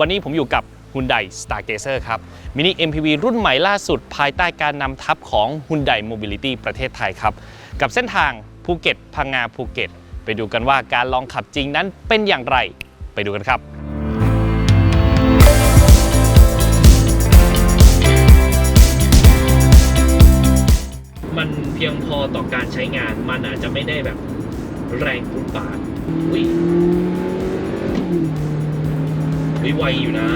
วันนี้ผมอยู่กับ Hyundai Stargazer ครับมินิ MPV รุ่นใหม่ล่าสุด ภายใต้การนำทัพของ Hyundai Mobility ประเทศไทยครับ กับเส้นทางภูเก็ตพังงาภูเก็ต ไปดูกันว่าการลองขับจริงนั้นเป็นอย่างไรไปดูกันครับมันเพียงพอต่อการใช้งาน มันอาจจะไม่ได้แบบแรงปุดปาดอุ้ย อุ้ยไวอยู่นะ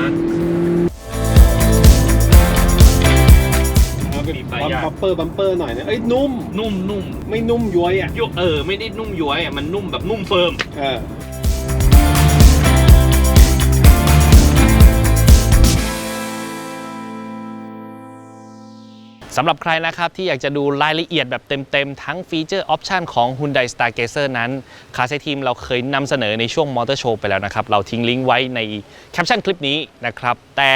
เอาเป็นมีบัป้ายยามเปอร์บัมเปอร์หน่อยนะเอ้ยนุ่ม นุ่มนุ่มไม่นุ่มย้วยอะ ยกเออไม่ได้นุ่มย้วยอะมันนุ่มแบบนุ่มเฟิร์ม เออ สำหรับใครนะครับที่อยากจะดูรายละเอียดแบบเต็มๆ ทั้งฟีเจอร์ออปชันของ Hyundai Stargazer นั้น คาเซทีมเราเคยนำเสนอในช่วงมอเตอร์โชว์ไปแล้วนะครับ เราทิ้งลิงก์ไว้ในแคปชั่นคลิปนี้นะครับ แต่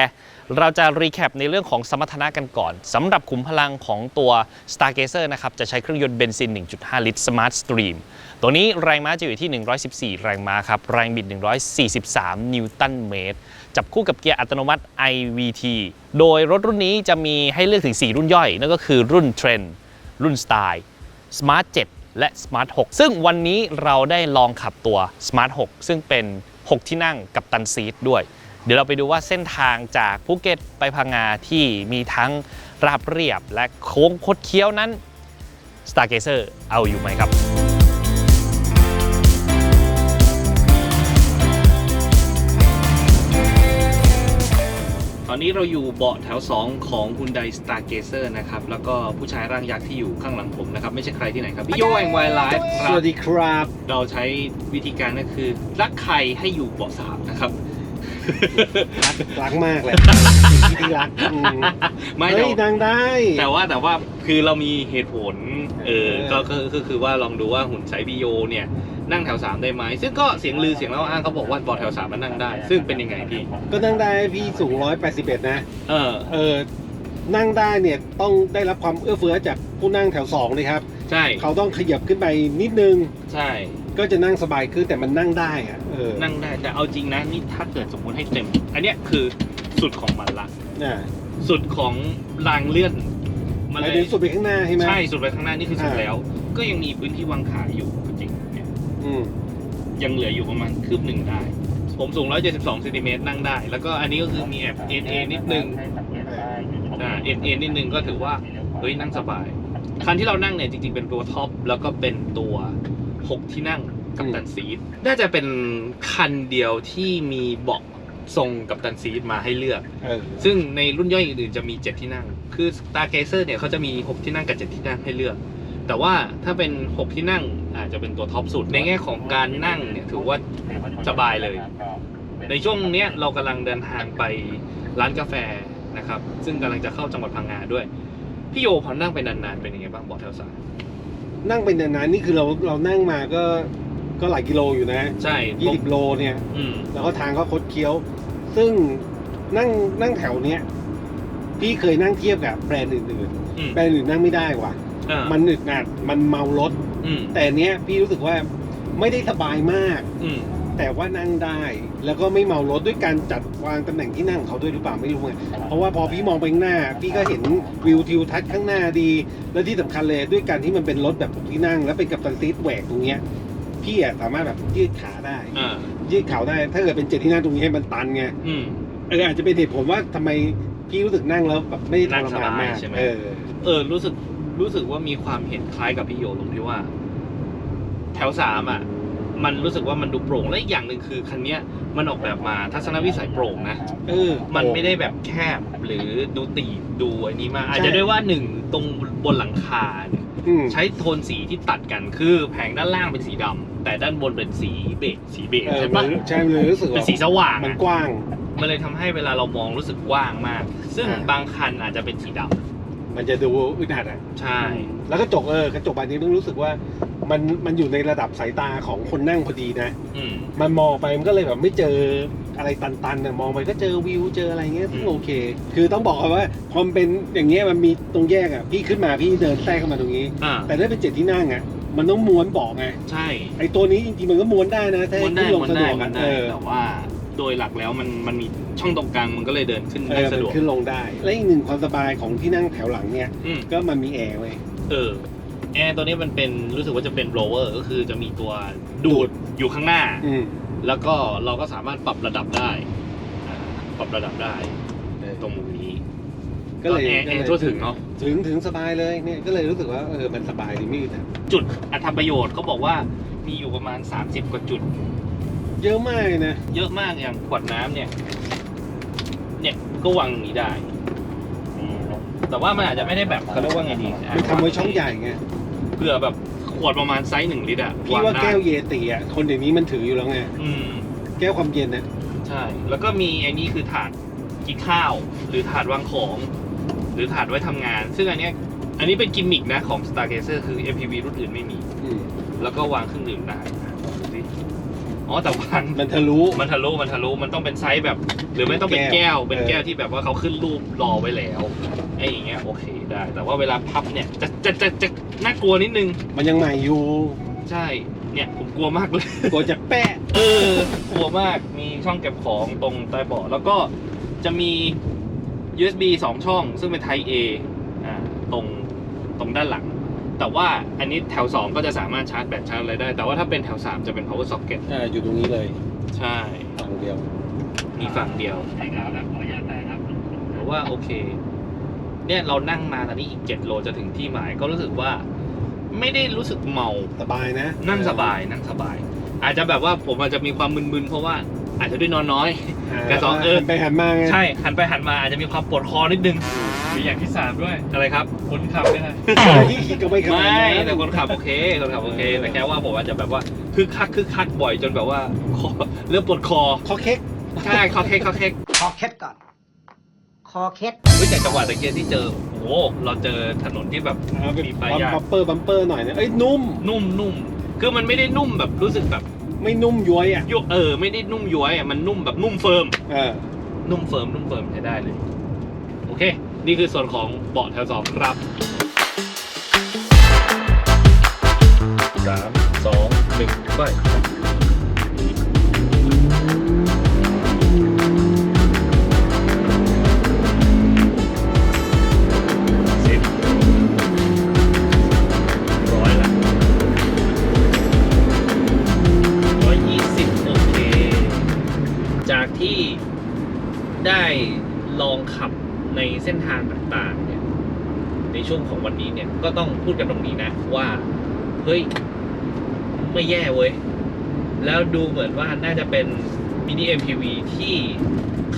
เราจะรีแคปในเรื่องของสมรรถนะกันก่อนสำหรับขุมพลังของตัว Stargazer นะครับ จะใช้เครื่องยนต์เบนซิน 1.5 ลิตร Smart Stream ตัวนี้แรงม้าจะอยู่ที่ 114 แรงม้าครับ แรงบิด 143 นิวตันเมตร จับคู่กับเกียร์อัตโนมัติ IVT โดยรถรุ่นนี้จะมีให้เลือกถึง 4 รุ่นย่อย นั่นก็คือรุ่น Trend รุ่น Style Smart 7 และ Smart 6 ซึ่งวันนี้เราได้ลองขับตัว Smart 6 ซึ่งเป็น 6 ที่นั่งกับตันซีทด้วย เดี๋ยวเราไปดูว่าเส้นทางจากภูเก็ตไปพังงาที่มีทั้งราบเรียบและโค้งคดเคี้ยวนั้น Stargazer เอาอยู่ไหมครับ นนี้เราอยู่เบาะแถว 2 ของ Hyundai Stargazer นะครับ แล้วก็ผู้ชายร่างยักษ์ที่อยู่ข้างหลังผมนะครับ ไม่ใช่ใครที่ไหนครับ พี่โยแองไวไลฟ์คสรับวัสดีครับ เราใช้วิธีการก็คือรักใครให้อยู่เบาะสามนะครับรักรักมากเลยที่รักอืมไม่เฮ้แต่ยดังได้ แต่ว่าแต่ว่าคือเรามีเหตุผล เออเออก็ก็ก็คือว่าลองดูว่าหุ่นไซส์พี่โยเนี่ย นั่งแถว3ได้ไหมซึ่งก็เสียงลือเสียงเล่าอ้างเขาบอกว่าเบาะแถว3มันนั่งได้ ซึ่งเป็นยังไงพี่ ก็นั่งได้พี่สูง181นะ เออ เออ นั่งได้เนี่ยต้องได้รับความเอื้อเฟื้อจากผู้นั่งแถวสองเลยครับ ใช่ เขาต้องขยับขึ้นไปนิดนึง ใช่ ก็จะนั่งสบายขึ้นแต่มันนั่งได้อะเออ นั่งได้แต่เอาจริงนะนี่ถ้าเกิดสมมุติให้เต็ม อันเนี้ยคือสุดของมันละน่ะสุดของรางเลื่อนหมันมายเลถึยงสุดไปข้างหน้าใช่ไหมใช่สุดไปข้างหน้านี่คือสุดอ่าแล้ว ก็ยังมีพื้นที่วางขาอยู่จริงๆเนี่ย อืมยังเหลืออยู่ประมาณคืบหนึ่งได้ ผมสูง 172ซนติเมตรนั่งได้ แล้วก็อันนี้ก็คือมีแอบเอ็นเอ็นนิดนึงอ่าเอ็นเอ็นนิดนึงก็ถือว่า เฮ้ยนั่งสบาย คันที่เรานั่งเนี่ยจริงๆ เป็นตัวท็อป แล้วก็เป็นตัว 6 ที่นั่งกับตันซีทน่าจะเป็นคันเดียวที่มีเบาะทรงกับตันซีทมาให้เลือก เออซึ่งในรุ่นย่อยอื่นๆจะมี 7 ที่นั่ง คือ Stargazer เนี่ยเขาจะมี 6 ที่นั่งกับ 7 ที่นั่งให้เลือก แต่ว่าถ้าเป็น 6 ที่นั่งอาจจะเป็นตัวท็อปสุด ในแง่ของการนั่งเนี่ยถือว่าสบายเลย ในช่วงเนี้ยเรากำลังเดินทางไปร้านกาแฟนะครับ ซึ่งกำลังจะเข้าจังหวัดพังงาด้วย พี่โยพอนั่งไปนานๆเป็นยังไงบ้างบอกแถวสายนั่งไปนานๆนี่คือเราเรานั่งมาก็ก็หลายกิโลอยู่นะใช่ยี่สิบโลเนี่ย อืมแล้วก็ทางก็คดเคี้ยว ซึ่งนั่งนั่งแถวเนี้ยพี่เคยนั่งเทียบกับแบรนด์อื่นอืมๆแบรนด์อื่นนั่งไม่ได้ว่ะ อ่ามันอึดอัดมันเมารถ อืมแต่เนี้ยพี่รู้สึกว่าไม่ได้สบายมาก อืมแต่ว่านั่งได้ แล้วก็ไม่เมารถด้วยการจัดวางตำแหน่งที่นั่งของเขาด้วยหรือเปล่าไม่รู้ไงเพราะว่าพอพี่มองไปข้างหน้า พี่ก็เห็นวิวทิวทัศน์ข้างหน้าดี และที่สำคัญเลยด้วยการที่มันเป็นรถแบบที่นั่ง แล้วเป็นกับตันซีทแหวกตรงเนี้ยพี่อะสามารถแบบยืดขาได้ อ่ายืดเข่าได้ ถ้าเกิดเป็นเจ็ดที่นั่งตรงนี้ให้มันตันไงอืม เอออาจจะเป็นเหตุผลว่าทำไมพี่รู้สึกนั่งแล้วแบบไม่ได้ทรนั่งสมานบายมากใช่ไหม เออ เออรู้สึก รู้สึกว่ามีความเห็นคล้ายกับพี่โยตรงที่ว่า แถวสามอะ มันรู้สึกว่ามันดูโปร่งและอีกอย่างหนึ่งคือคันเนี้ยมันออกแบบมาทัศนวิสัยโปร่งนะเออ มันไม่ได้แบบแคบหรือดูตีบดูอันนี้มากใช่อาจจะด้วยว่าหนึ่งตรงบนหลังคาเนี่ยอืม ใช้โทนสีที่ตัดกันคือแผงด้านล่างเป็นสีดำแต่ด้านบนเป็นสีเบจสีเบจเออใช่มัปะนใช่เลยรู้สึกเป็นว่าสีสว่างมันอะกว้าง มันเลยทำให้เวลาเรามองรู้สึกกว้างมาก ซึ่งอ่า บางคันอาจจะเป็นสีดำ มันจะดูอึดอัดอะใช่ แล้วกระจกเออกระจกบานนี้ต้องรู้สึกว่า มันมันอยู่ในระดับสายตาของคนนั่งพอดีนะ อืม มันมองไปมันก็เลยแบบไม่เจออะไรตันๆนะมองไปก็เจอวิวเจออะไรเงี้ยซึ่งอืมโอเค คือต้องบอกก่อนว่าพอมนเป็นอย่างเงี้ยมันมีตรงแยกอะพี่ขึ้นมาพี่เดินแทรกเข้ามาตรงนี้ อ่า แต่ถ้าเป็นเจ็ดที่นั่งอะมันต้องม้วนเบอกไงใช่ไอ้ตัวนี้จริงๆมันก็ม้วนได้นะถ้ามันได้ขึ้นลงมันสะดได้วกมัอะนเอได้อแต่ว่า โดยหลักแล้วมันมันมีช่องตรงกลางมันก็เลยเดินขึ้นเอได้อสะมันดวก ขึ้นลงได้ และอีกหนึ่งความสบายของที่นั่งแถวหลังเนี่ย อืม ก็มันมีแอร์เว้ย เออแอร์ตัวนี้มันเป็นรู้สึกว่าจะเป็นโบลเวอร์ก็คือจะมีตัวดูดอยู่ข้างหน้า อืมแล้วก็เราก็สามารถปรับระดับได้อ่าปรับระดับได้ตรงมุมนี้ก็เลยแอร์ก็แอเลยร์ทั่วถึงเนาะถึงถึงสบายเลยเนี่ยก็เลยรู้สึกว่าเออมันสบายดีไม่อึดอัดจุดอัตประโยชน์เขาบอกว่ามีอยู่ประมาณ 30 กว่าจุด เยอะมากเลยนะ เยอะมากอย่างขวดน้ำเนี่ย เนี่ยก็วางอย่างนี้ได้ แต่ว่ามันอาจจะไม่ได้แบบเขาเรียกว่าไงดีอะมันทำไว้ช่องใหญ่ไงเผื่อแบบขวดประมาณไซส์หนึ่งลิตรอะพี่ว่าได้แก้วเยติอะคนเดี๋ยวนี้มันถืออยู่แล้วไงอืมแก้วความเย็นอะใช่ แล้วก็มีไอ้นี่คือถาดกินข้าว หรือถาดวางของ หรือถาดไว้ทำงาน ซึ่งอันเนี้ยอันนี้เป็นกิมมิกนะของ Stargazer คือ MPV รุ่นอื่นไม่มีอืมแล้วก็วางเครื่องดื่มได้ดูสิ อ๋อแต่วางมันทะลุ มันทะลุมันทะลุมันต้องเป็นไซส์แบบ หรือไม่ต้องเป็นแก้วเป็นแก้วเออที่แบบว่าเขาขึ้นรูปรอไว้แล้วไอ้อย่างเงี้ยโอเคได้ แต่ว่าเวลาพับเนี่ยจะจะจะจะน่ากลัวนิดนึง มันยังใหม่อยู่ ใช่เนี่ยผมกลัวมากเลยกลัวจะแปะเออกลัวมากมีช่องเก็บของตรงใต้เบาะแล้วก็จะมี USB 2 ช่อง ซึ่งเป็น Type A อ่าตรงตรงด้านหลัง แต่ว่าอันนี้แถว 2 ก็จะสามารถชาร์จแบตชาร์จอะไรได้ แต่ว่าถ้าเป็นแถว 3 จะเป็น power socket อ่าอยู่ตรงนี้เลยใช่ ฝั่งเดียว มีฝั่งเดียวหรือว่าโอเค เนี่ยเรานั่งมาตอนนี้อีก 7 โลจะถึงที่หมายก็รู้สึกว่า ไม่ได้รู้สึกเมา สบายนะ นั่งสบายนั่งสบาย อาจจะแบบว่าผมอาจจะมีความมึนๆ เพราะว่า อาจจะด้วยนอนน้อยาแต่สองเออหันไปหันมาไงใช่หันไปหันมาอาจจะมีความปวดคอนิดนึงมีอย่างที่สามด้วยอะไรครับคนขับด้วยนะที่คิดก็ไม่ขนาดไม่นั้นแต่คนขับโอเคคนขับโอเคแต่แค่ว่าผมอาจจะแบบว่าคึกคักคึกคักบ่อยจนแบบว่าคอเริ่มปวดคอคอเค้กใช่คอเค้กคอเค้กคอเคล็ดก่อนคอเคล็ดเฮ้ยแต่จังหวะตะเกียบที่เจอโอ้โหเราเจอถนนที่แบบอ่าเป็นมีป้ายยาบัมเปอร์บัมเปอร์หน่อยนะเอ้ยนุ่มนุ่มนุ่มคือมันไม่ได้นุ่มแบบรู้สึกแบบ ไม่นุ่มย้วยอะยุเออไม่ได้นุ่มย้วยอะมันนุ่มแบบนุ่มเฟิร์มเออนุ่มเฟิร์มนุ่มเฟิร์มใช้ได้เลย โอเค นี่คือส่วนของเบาะแถวสองครับสามสองหนึ่งไป ก็ต้องพูดกันตรงนี้นะ ว่าเฮ้ยไม่แย่เว้ย แล้วดูเหมือนว่าน่าจะเป็นมินิ MPV ที่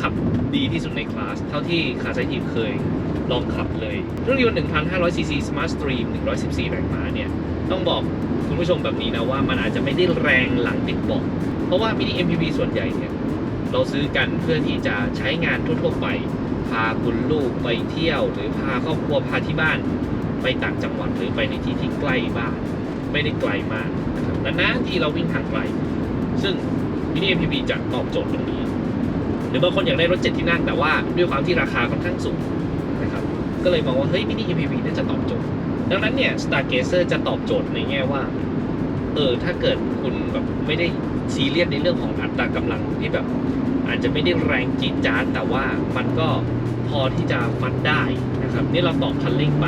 ขับดีที่สุดในคลาส เท่าที่คาไซทีมเคยลองขับเลยเครื่องยนต์1,500 cc Smart Stream 114 แรงม้าเนี่ย ต้องบอกคุณผู้ชมแบบนี้นะว่ามันอาจจะไม่ได้แรงหลังติดเบาะเพราะว่ามินิ MPV ส่วนใหญ่เนี่ย เราซื้อกันเพื่อที่จะใช้งานทั่วๆไป พาคุณลูกไปเที่ยว หรือพาครอบครัวพาที่บ้าน ไปต่างจังหวัดหรือไปในที่ที่ใกล้บ้านไม่ได้ไกลมากนะครับนานๆที่เราวิ่งทางไกล ซึ่งมินิ MPV จะตอบโจทย์ตรงนี้ หรือบางคนอยากได้รถเจ็ดที่นั่งแต่ว่าด้วยความที่ราคาค่อนข้างสูงนะครับก็เลยมองว่าเฮ้ยมินิ MPV น่าจะตอบโจทย์ ดังนั้นเนี่ย Stargazer จะตอบโจทย์ในแง่ว่าเออถ้าเกิดคุณแบบไม่ได้ซีเรียสในเรื่องของอัตรากำลังที่แบบ อาจจะไม่ได้แรงจี๊ดจ๊าดแต่ว่ามันก็พอที่จะฟัดได้นะครับนี่เราตอบคันเร่งไป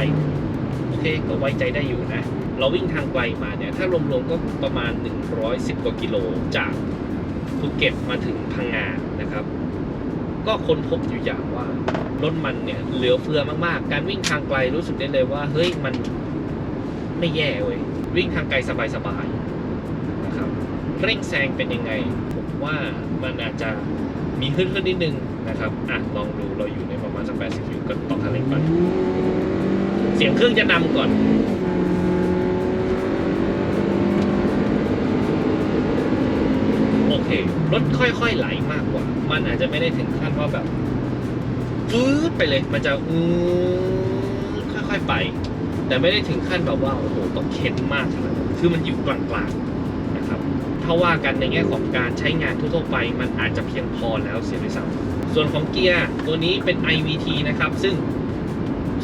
โอเคก็ไว้ใจได้อยู่นะ เราวิ่งทางไกลมาเนี่ย ถ้ารวมๆก็ประมาณ 110 กว่ากิโลจากภูเก็ตมาถึงพังงานะครับ ก็ค้นพบอยู่อย่างว่ารถมันเนี่ยเหลือเฟือมากๆ การวิ่งทางไกลรู้สึกได้เลยว่า เฮ้ยมันไม่แย่เว้ยวิ่งทางไกลสบายๆนะครับเร่งแซงเป็นยังไง ผมว่ามันอาจจะมีขึ้นขึ้นนิดนึงนะครับอะลองดูเราอยู่ในประมาณสัก80ฟิวก็ต่อคันเร่งไป สียงเครื่องจะนำก่อนโอเครถค่อยๆไหลมากกว่า มันอาจจะไม่ได้ถึงขั้นว่าแบบฟืดไปเลย มันจะอืค่อยๆไป แต่ไม่ได้ถึงขั้นแบบว่าโอ้โหต้องเค้นมากขนาดนั้นคือมันอยู่กลางๆนะครับถ้าว่ากันในแง่ของการใช้งานทั่วๆไป มันอาจจะเพียงพอแล้วเสียด้วยซ้ำส่วนของเกียร์ตัวนี้เป็น IVT นะครับ ซึ่ง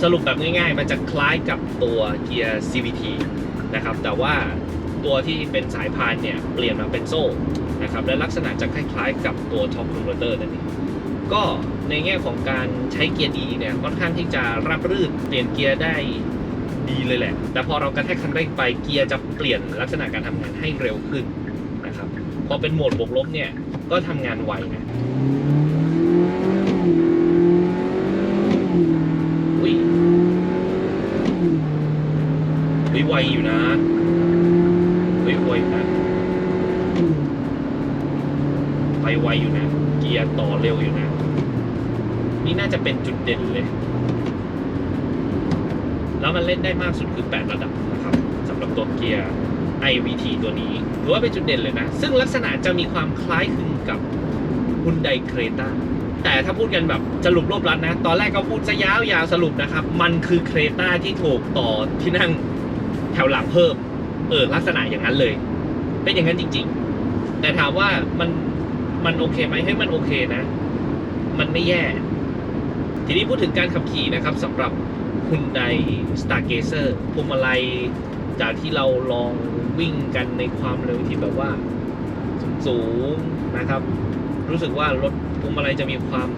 สรุปแบบง่ายๆ มันจะคล้ายกับตัวเกียร์ CVT นะครับ แต่ว่าตัวที่เป็นสายพานเนี่ย เปลี่ยนมาเป็นโซ่นะครับ และลักษณะจะคล้ายๆ กับตัว Top Converter นั่นเองก็ในแง่ของการใช้เกียร์ดีเนี่ย ค่อนข้างที่จะรับรื่นเปลี่ยนเกียร์ได้ดีเลยแหละ แต่พอเรากระแทกคันเร่งไปเกียร์จะเปลี่ยนลักษณะการทำงานให้เร็วขึ้นนะครับ พอเป็นโหมดบวกลบเนี่ย ก็ทำงานไวนะอุ้ย อุ้ยไวอยู่นะอุ้ยไวอยู่นะไปไวอยู่นะ เกียร์ต่อเร็วอยู่นะ นี่น่าจะเป็นจุดเด่นเลย แล้วมันเล่นได้มากสุดคือ 8 ระดับนะครับสำหรับตัวเกียร์ IVT ตัวนี้ถือว่าเป็นจุดเด่นเลยนะ ซึ่งลักษณะจะมีความคล้ายคลึงกับ Hyundai Creta แต่ถ้าพูดกันแบบสรุปรวบรัดนะ ตอนแรกก็พูดซะยาวๆสรุปนะครับ มันคือเครตาที่ถูกต่อที่นั่ง แถวหลังเพิ่ม เออ ลักษณะอย่างนั้นเลย เป็นอย่างนั้นจริง ๆ แต่ถามว่ามันมันโอเคไหมให้มันโอเคนะ มันไม่แย่ ทีนี้พูดถึงการขับขี่นะครับสำหรับ Hyundai Stargazer พวงมาลัยจากที่เราลองวิ่งกันในความเร็วที่แบบว่าสูงนะครับ รู้สึกว่ารถพวงมาลัยจะมีความ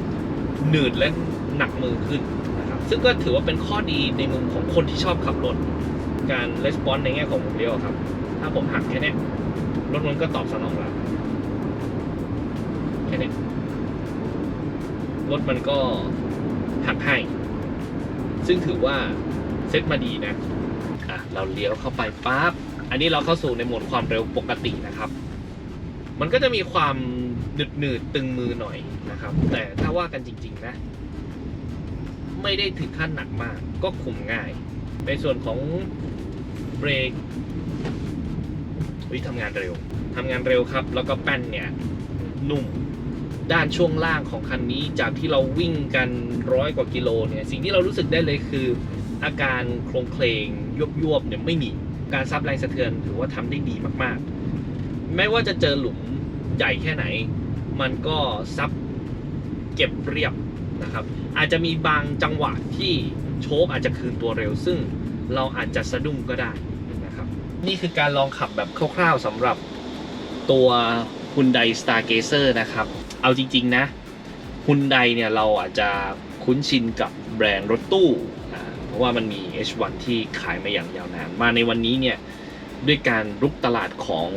หนืดและหนักมือขึ้นนะครับ ซึ่งก็ถือว่าเป็นข้อดีในมุมของคนที่ชอบขับรถ การレスปอนในแง่ของผมเรียวครับ ถ้าผมหักแค่เนี้ยรถมันก็ตอบสนองแล้วแค่เนี้ยรถมันก็หักให้ ซึ่งถือว่าเซ็ตมาดีนะอะเราเลี้ยวเข้าไปปั๊บอันนี้เราเข้าสู่ในโหมดความเร็วปกตินะครับ มันก็จะมีความหนืดหนืดตึงมือหน่อยนะครับ แต่ถ้าว่ากันจริง ๆ นะ ไม่ได้ถึงขั้นหนักมากก็คุมง่าย ในส่วนของเบรกวิทำงานเร็วทำงานเร็วครับ แล้วก็แป้นเนี่ยนุ่มด้านช่วงล่างของคันนี้จากที่เราวิ่งกันร้อยกว่ากิโลเนี่ยสิ่งที่เรารู้สึกได้เลยคือ อาการโครงเคลงยวบยวบเนี่ยไม่มีการซับแรงสะเทือนถือว่าทำได้ดีมากๆ ไม่ว่าจะเจอหลุมใหญ่แค่ไหน มันก็ซับเก็บเรียบนะครับ อาจจะมีบางจังหวะที่ โชคอาจจะคืนตัวเร็ว ซึ่งเราอาจจะสะดุ้งก็ได้นะครับ นี่คือการลองขับแบบคร่าวๆสำหรับตัว Hyundai Stargazer นะครับ เอาจริง ๆ นะ Hyundai เนี่ยเราอาจจะคุ้นชินกับแบรนด์รถตู้เพราะว่ามันมี H1 ที่ขายมาอย่างยาวนาน มาในวันนี้เนี่ยด้วยการรุกตลาดของ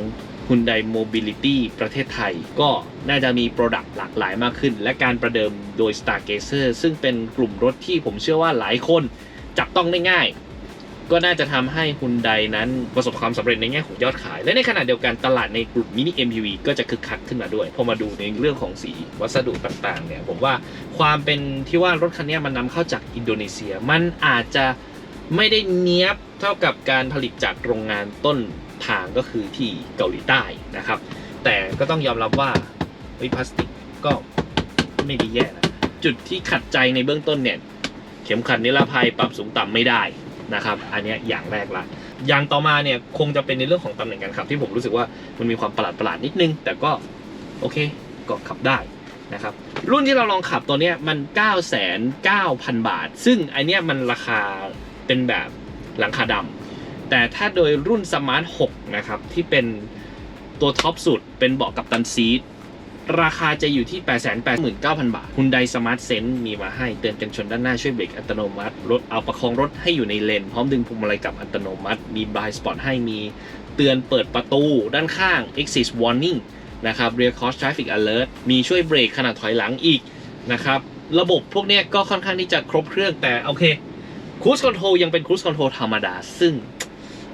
Hyundai Mobility ประเทศไทย ก็น่าจะมี Product หลากหลายมากขึ้น และการประเดิมโดย Stargazer ซึ่งเป็นกลุ่มรถที่ผมเชื่อว่าหลายคนจับต้องได้ง่าย ก็น่าจะทำให้ Hyundai นั้นประสบความสำเร็จในแง่ของยอดขาย และในขณะเดียวกันตลาดในกลุ่มมินิ MPV ก็จะคึกคักขึ้นมาด้วย พอมาดูในเรื่องของสีวัสดุต่างๆเนี่ยผมว่าความเป็นที่ว่ารถคันนี้มันนำเข้าจากอินโดนีเซีย มันอาจจะไม่ได้เนี้ยบเท่ากับการผลิตจากโรงงานต้น ทางก็คือที่เกาหลีใต้นะครับ แต่ก็ต้องยอมรับว่าเฮ้พลาสติกก็ไม่ดีแย่นะจุดที่ขัดใจในเบื้องต้นเนี่ย เข็มขัดนิรภัยปรับสูงต่ำไม่ได้นะครับ อันนี้อย่างแรกละอย่างต่อมาเนี่ยคงจะเป็นในเรื่องของตำแหน่งการขับ ที่ผมรู้สึกว่ามันมีความประหลาดประหลาดนิดนึง แต่ก็โอเคก็ขับได้นะครับรุ่นที่เราลองขับตัวเนี้ยมัน 9 9 0 0 0 บาท ซึ่งอันเนี้ยมันราคาเป็นแบบหลังคาดำ แต่ถ้าโดยรุ่นสมาร์ท6นะครับ ที่เป็นตัวท็อปสุดเป็นเบาะกับตันซีทราคาจะอยู่ที่ 889,000 บาท Hyundai Smart Sense มีมาให้เตือนกันชนด้านหน้าช่วยเบรกอัตโนมัติ รถเอาประคองรถให้อยู่ในเลน พร้อมดึงพวงมาลัยกลับอัตโนมัติ มี Blind Spot ให้มีเตือนเปิดประตูด้านข้าง Exit Warning นะครับ Rear Cross Traffic Alert มีช่วยเบรกขณะถอยหลังอีกนะครับ ระบบพวกนี้ก็ค่อนข้างที่จะครบเครื่องแต่โอเค Cruise Control ยังเป็น Cruise Control ธรรมดา ซึ่ง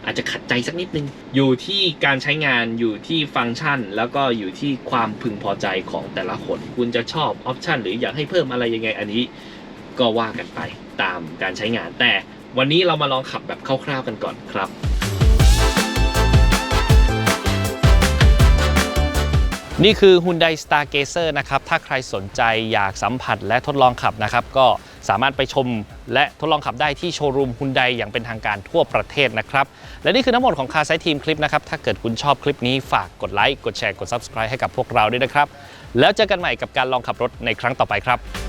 อาจจะขัดใจสักนิดนึง อยู่ที่การใช้งานอยู่ที่ฟังก์ชัน แล้วก็อยู่ที่ความพึงพอใจของแต่ละคน คุณจะชอบออปชันหรืออยากให้เพิ่มอะไรยังไงอันนี้ ก็ว่ากันไปตามการใช้งาน แต่วันนี้เรามาลองขับแบบคร่าวๆกันก่อนครับนี่คือ Hyundai Stargazer นะครับ ถ้าใครสนใจอยากสัมผัสและทดลองขับนะครับ ก็ สามารถไปชมและทดลองขับได้ที่โชว์รูมฮุนไดอย่างเป็นทางการทั่วประเทศนะครับ และนี่คือทั้งหมดของคาร์ไซทีมคลิปนะครับ ถ้าเกิดคุณชอบคลิปนี้ฝากกดไลค์กดแชร์กด Subscribe ให้กับพวกเราด้วยนะครับ แล้วเจอกันใหม่กับการลองขับรถในครั้งต่อไปครับ